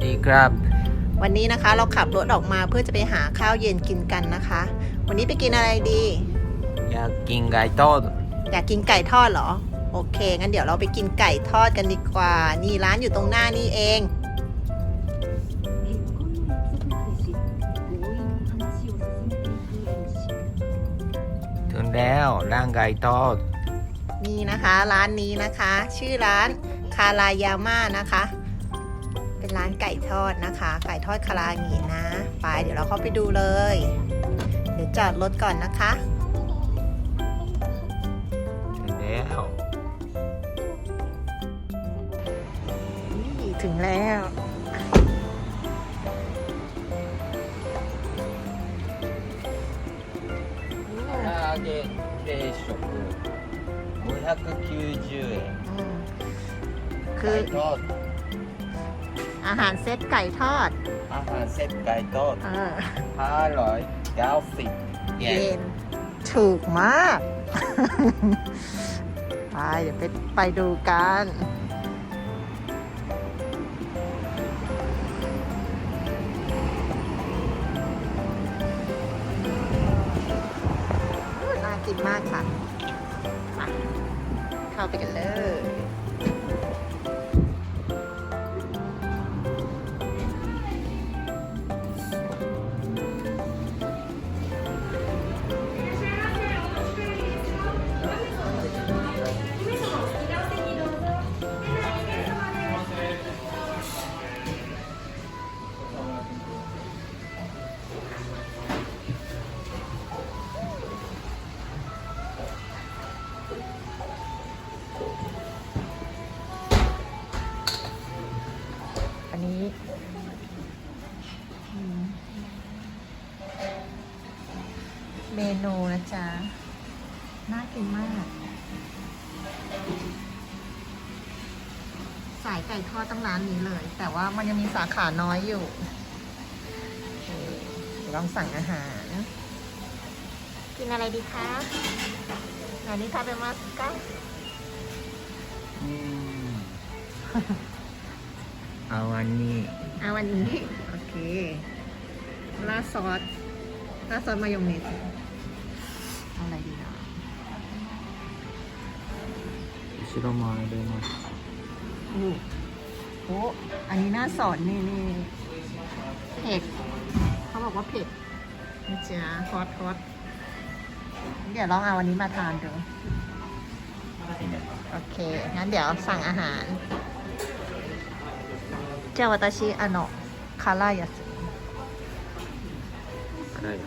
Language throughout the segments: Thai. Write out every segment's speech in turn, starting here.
วัสดีครับ วันนี้นะคะเราขับรถออกมาเพื่อจะไปหาข้าวเย็นกินกันนะคะ วันนี้ไปกินอะไรดี อยากกินไก่ทอดอยากกินไก่ทอดเหรอ โอเค งั้นเดี๋ยวเราไปกินไก่ทอดกันดีกว่า นี่ร้านอยู่ตรงหน้านี่เอง ถึงแล้วร้านไก่ทอด นี่นะคะ ร้านนี้นะคะ ชื่อร้านคารายาม่านะคะเป็นร้านไก่ทอดนะคะ ไก่ทอดคารางีนะ ไปเดี๋ยวเราเข้าไปดูเลย เดี๋ยวจอดรถก่อนนะคะ ถึงแล้ว นี่ถึงแล้ว 唐揚げ定食590円 อืมคื อไก่ทอดอาหารเซตไก่ทอด อาหารเซตไก่ทอดเออ590เยเย็นนถูกมาก ไปเดี๋ยวไปไปดูกัน น่ากินมากค่ะมาเข้าไปกันเลย นนี้อืมเมนูนะจ๊ะ น่ากินมาก สายไก่ทอดต้องร้านนี้เลย แต่ว่ามันยังมีสาขาน้อยอยู่โอเคเดี๋ยวลองสั่งอาหาร กินอะไรดีคะอันนี้ทาเบมัสก้าอืม เอาอันนี้เอาวันนี้ โอเคราซอสราซอสมายองเนสเออะไรดีนะอิชิโรมาเดมาโอ้โหอันนี้น่าสอนนี่นี่เผ็ดเขาบอกว่าเผ็ดนี่จ้าฮอตฮอตเดี๋ยวลองเอาวันนี้มาทานดู โอเค งั้นเดี๋ยวสั่งอาหาร เจ้าวาตาชิอาโนะคารายาสึ 辛い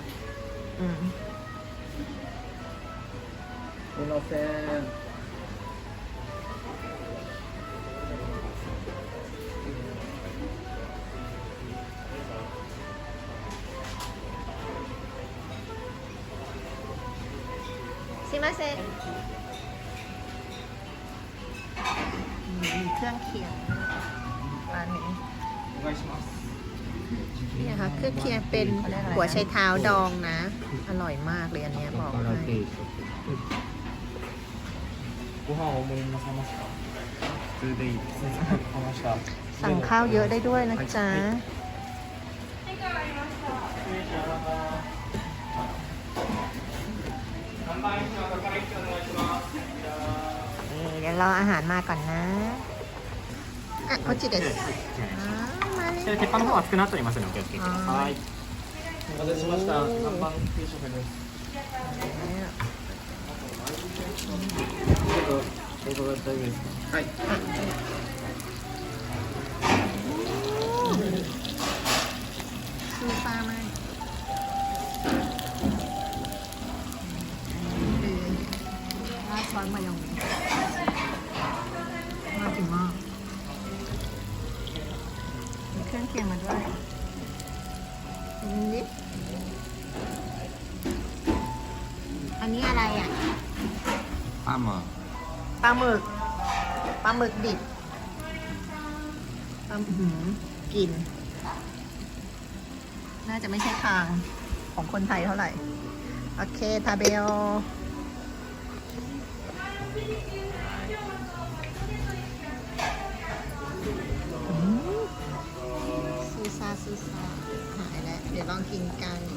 อืม すいません ซิมาเซนมีเครื่องเคียง มาณนี้นี่นะคะเครื่องเคียงเป็นหัวไชเท้าดองนะ อร่อยมากเลยอันเนี้ยบอกเลยสั่งข้าวเยอะได้ด้วยนะจ๊ะเดี๋ยวรออาหารมาก่อนนะ こっちです。ちな鉄板の方は少なっておりますのでお気をつけください。お待たせしました。看板食です。と、す。はい。 นนี้อะไรอะパムปลาหมึกปลาหมึกดิบปลาหืมกลินน่าจะไม่ใช่ทางของคนไทยเท่าไหร่ โอเค ทาเบลอืมซูซอสหายแล้ว เดี๋ยวลองกินกัน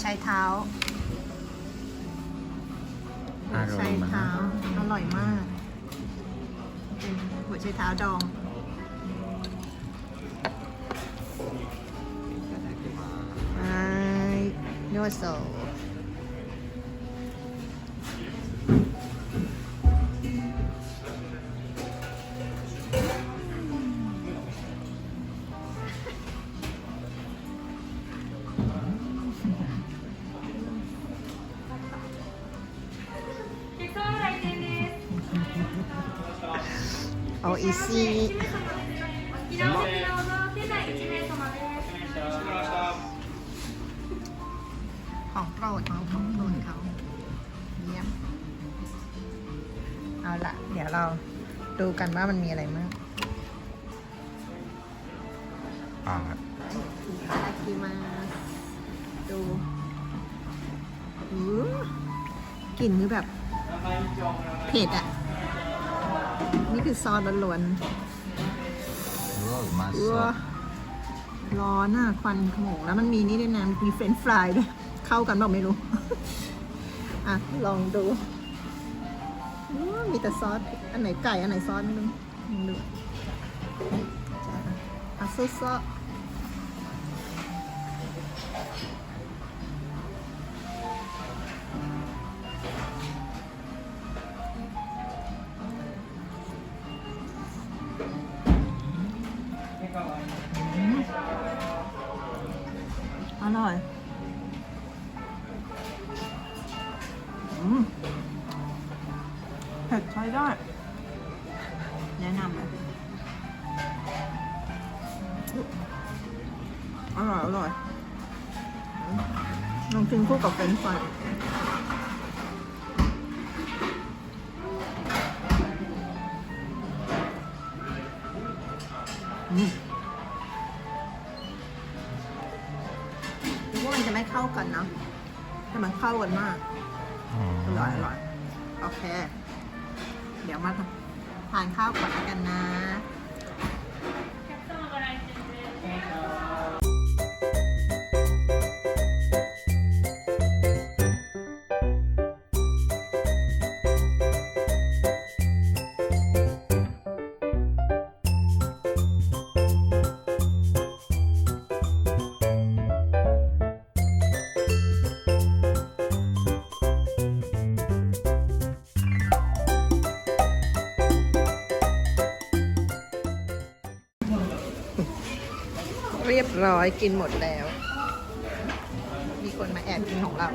หัวไชเท้า หัวไชเท้า อร่อยมาก เป็นหัวไชเท้าดอง ไอโนโซโออีซี お好きなお席どうぞ เอาอีซี่ของโปรดของของโปรดเขาเยี่ยมเอาละเดี๋ยวเราดูกันว่ามันมีอะไรมั่งอ่าอาคิมาดูกลิ่นคือแบบ เผ็ดอะ นี่คือซอสล้วนว้วมอวร้อนอะควันขโมงแล้วมันมีนี่ด้วยนะมีเฟรนฟรายด้วย เข้ากันเปล่ไม่รู้ อะ ลองดูว้าวมีแต่ซอส อันไหนไก่ อันไหนซอสไม่รู้ลองดูอะซอ ร่อยอืมเผ็ดใช้ได้ แนะนำเลยอร่อย อร่อยลองกินคู่กับเฟรนช์ฟรายากันมากอร่อยอร่อยโอเค เดี๋ยวมาทานข้าวก่อนแล้วกันนะ ร้อยกินหมดแล้ว มีคนมาแอบกินของเรา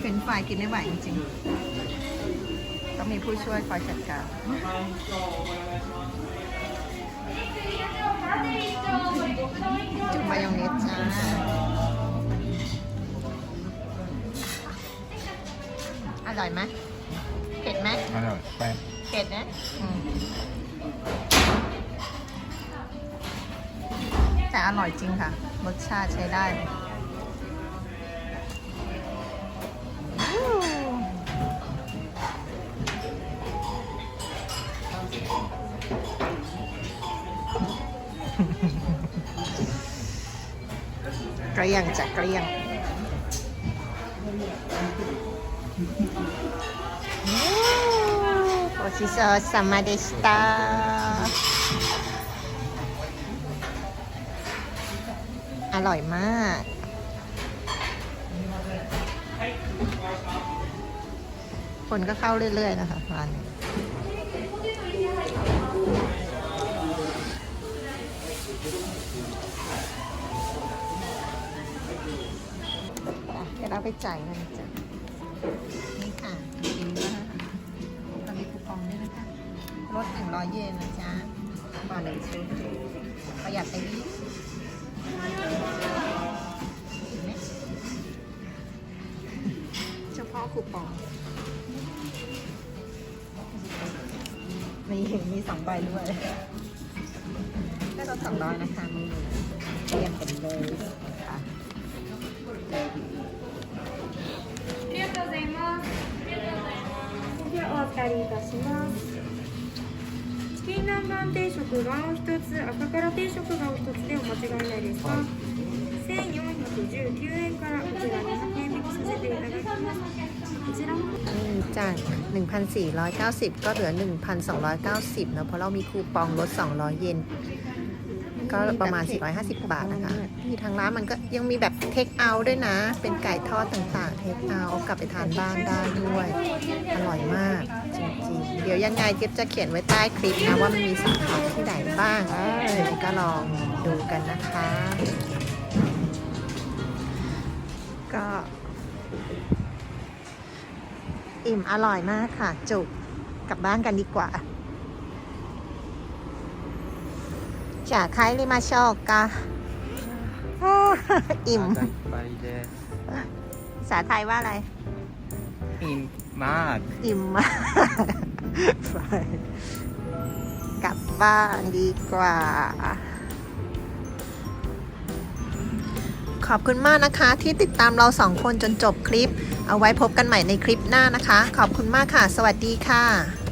เป็นฝ่ายกินไม่ไหวจริงๆ ต้องมีผู้ช่วยคอยจัดการจุ่มมายองเนสจ้า อร่อยไหมเผ็ดไหมอร่อยแปเผ็ดนะแต่อร่อยจริงค่ะ รสชาติใช้ได้เลยกระยังจากกระยัง ちそうさまでした。อร่อยมาก คนก็เข้าเรื่อย ๆ นะคะร้านนี้ไปเดี๋ยวเราไปจ่ายเงินจ้ะนี่ค่ะกินว่าเ ลด100 เยนนะจ๊ะต่อหนึ่งชุดประหยัดไปยี่สิบเห็นไหมเฉพาะคูปอง มีมีสองใบด้วย ลดสองร้อยนะคะนี่เรียงกันเลยนะคะ ありがとうございますではお預かりいたしますチキン 南蛮定食がお一つ赤から定食がお一つでお間違いないですか、1419円からこちら200円引きさせていただきますこちらも นี่จาก 1,490 ก็เหลือ 1,290นะเพราะเรามีคูปองลด 200 เยน ก็ประมาณ 450 บาทนะคะ ที่ทางร้านมันก็ยังมีแบบเทคเอาท์ด้วยนะ เป็นไก่ทอดต่างๆ เทคเอาท์กลับไปทานบ้านได้ด้วย อร่อยมาก จริงๆ เดี๋ยวยังไงเจ๊จะเขียนไว้ใต้คลิปนะว่ามันมีสาขาที่ไหนบ้างก็ลองดูกันนะคะ ก็อิ่มอร่อยมากค่ะ จุกกลับบ้านกันดีกว่าจะใครริมาชอบกะอิ่มไภาษาไทยว่าอะไร อิ่มมาก อิ่มมาก ไปกลับบ้านดีกว่า ขอบคุณมากนะคะที่ติดตามเราสองคนจนจบคลิป เอาไว้พบกันใหม่ในคลิปหน้านะคะ ขอบคุณมากค่ะ สวัสดีค่ะ